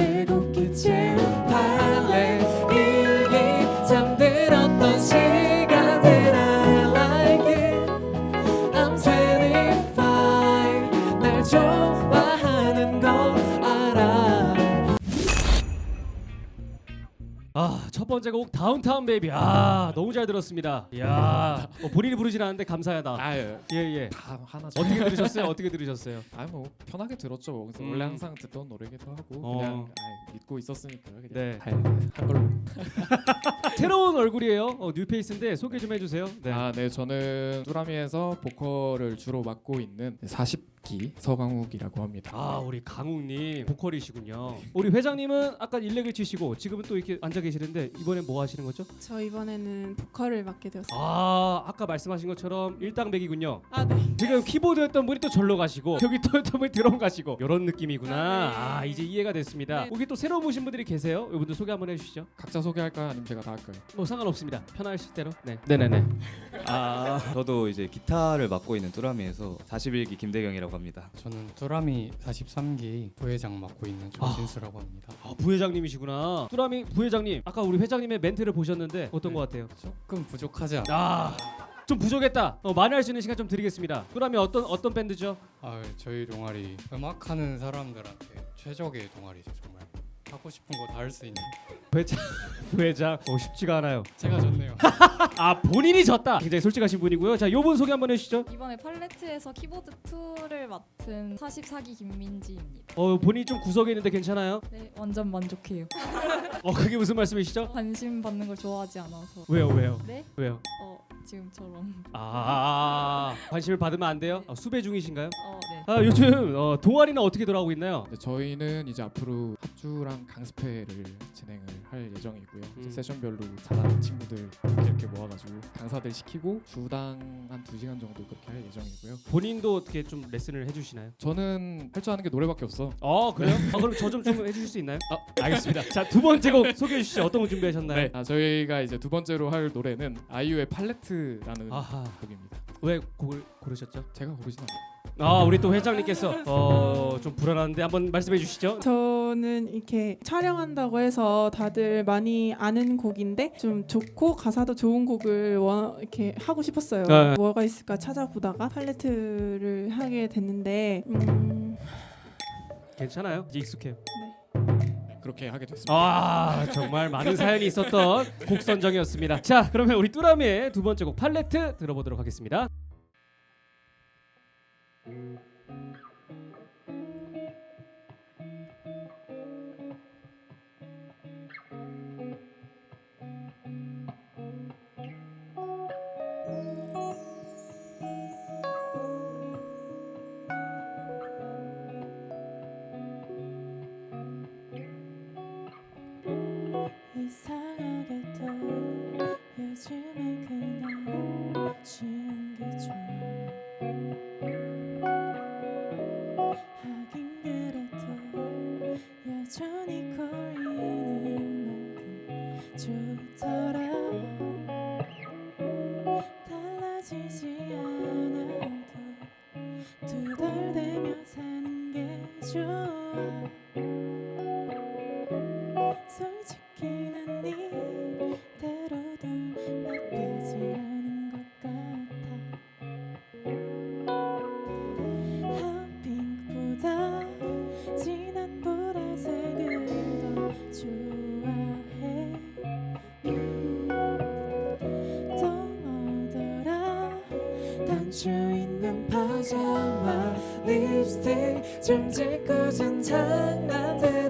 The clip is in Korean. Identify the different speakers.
Speaker 1: 일 아,
Speaker 2: 첫 번째 곡 다운타운 베이비. 아, 너무 잘 들었습니다. 이야. 어, 본인이 부르진 않았는데 감사하다.
Speaker 3: 아유
Speaker 2: 예, 예.
Speaker 3: 다 하나죠.
Speaker 2: 어떻게 들으셨어요? 어떻게 들으셨어요?
Speaker 3: 아뭐 편하게 들었죠. 그래서
Speaker 2: 음.
Speaker 3: 원래 항상 듣던 노래기도 하고
Speaker 2: 어.
Speaker 3: 그냥 아이, 믿고 있었으니까 그냥
Speaker 2: 네.
Speaker 3: 한 걸로.
Speaker 2: 새로운 얼굴이에요. 어, 뉴페이스인데 소개 좀 해주세요. 네.
Speaker 3: 아, 네, 저는 뚜라미에서 보컬을 주로 맡고 있는 40기 서강욱이라고 합니다.
Speaker 2: 아 우리 강욱님 보컬이시군요. 우리 회장님은 아까 일렉을 치시고 지금은 또 이렇게 앉아 계시는데 이번엔 뭐 하시는 거죠?
Speaker 4: 저 이번에는 보컬을 맡게 되었어요.
Speaker 2: 아 아까 말씀하신 것처럼 일당백이군요.
Speaker 4: 아, 네.
Speaker 2: 지금 키보드였던 분이 또 절로 가시고 여기 또 했던 분이 드럼 가시고 이런 느낌이구나.
Speaker 4: 아, 네.
Speaker 2: 아 이제 이해가 됐습니다.
Speaker 4: 네.
Speaker 2: 여기 또 새로 오신 분들이 계세요. 이분들 소개 한번 해주시죠.
Speaker 3: 각자 소개할까요? 아니면 제가 다 할까요?
Speaker 2: 뭐 상관없습니다. 편하실 대로. 네. 네네네. 아
Speaker 5: 저도 이제 기타를 맡고 있는 뚜라미에서 41기 김대경이라고 합니다.
Speaker 6: 저는 뚜라미 43기 부회장 맡고 있는 조진수라고 합니다.
Speaker 2: 아, 부회장님이시구나. 뚜라미 부회장님. 아까 우리 회장님의 멘트를 보셨는데 어떤
Speaker 6: 네.
Speaker 2: 것 같아요?
Speaker 6: 조금 부족하지 않아?
Speaker 2: 아. 좀 부족했다. 어, 만회할 수 있는 시간 좀 드리겠습니다. 뚜라미 어떤 어떤 밴드죠?
Speaker 6: 아, 저희 동아리 음악하는 사람들한테 최적의 동아리죠. 하고 싶은 거 다 할 수 있는.
Speaker 2: 부회장 부회장. 어, 쉽지가 않아요.
Speaker 6: 제가 좋네요.
Speaker 2: 아 본인이 졌다. 굉장히 솔직하신 분이고요. 자, 요분 소개 한번 해주시죠.
Speaker 7: 이번에 팔레트에서 키보드 2를 맡은 44기 김민지입니다.
Speaker 2: 어 본인이 좀 구석에 있는데 괜찮아요?
Speaker 7: 네, 완전 만족해요.
Speaker 2: 어 그게 무슨 말씀이시죠?
Speaker 7: 관심 받는 걸 좋아하지 않아서.
Speaker 2: 왜요 왜요
Speaker 7: 네?
Speaker 2: 왜요?
Speaker 7: 어, 지금처럼.
Speaker 2: 아, 관심을 받으면 안 돼요? 아, 수배 중이신가요?
Speaker 7: 어, 네.
Speaker 2: 아 요즘 어, 동아리는 어떻게 돌아가고 있나요?
Speaker 3: 네, 저희는 이제 앞으로 합주랑 강습회를 진행을 할 예정이고요. 이제
Speaker 2: 음.
Speaker 3: 세션별로 잘하는 친구들 이렇게, 이렇게 모아가지고 강사들 시키고 주당 한 2시간 정도 그렇게 할 예정이고요.
Speaker 2: 본인도 어떻게 좀 레슨을 해주시나요?
Speaker 3: 저는 할 줄 아는 게 노래밖에 없어.
Speaker 2: 어 그래요? 아 그럼 저 좀 좀 해주실 수 있나요? 아 알겠습니다. 자 두 번째 곡 소개해 주시죠. 어떤 거 준비하셨나요?
Speaker 3: 아, 저희가 이제 두 번째로 할 노래는 아이유의 팔레트라는
Speaker 2: 아하
Speaker 3: 곡입니다.
Speaker 2: 왜 곡을 고르셨죠?
Speaker 3: 제가 고르진 않아요.
Speaker 2: 아 우리 또 회장님께서 어 좀 불안한데 한번 말씀해 주시죠.
Speaker 4: 저는 이렇게 촬영한다고 해서 다들 많이 아는 곡인데 좀 좋고 가사도 좋은 곡을 원, 이렇게 하고 싶었어요.
Speaker 2: 네.
Speaker 4: 뭐가 있을까 찾아보다가 팔레트를 하게 됐는데 음,
Speaker 2: 괜찮아요. 이제 익숙해요.
Speaker 3: 그렇게 하게 됐습니다.
Speaker 2: 아 정말 많은 사연이 있었던 곡 선정이었습니다. 자 그러면 우리 뚜라미의 두 번째 곡 팔레트 들어보도록 하겠습니다.
Speaker 1: 여전히 걸리는 만큼 좋더라 립스틱 좀 짓궂은 장난들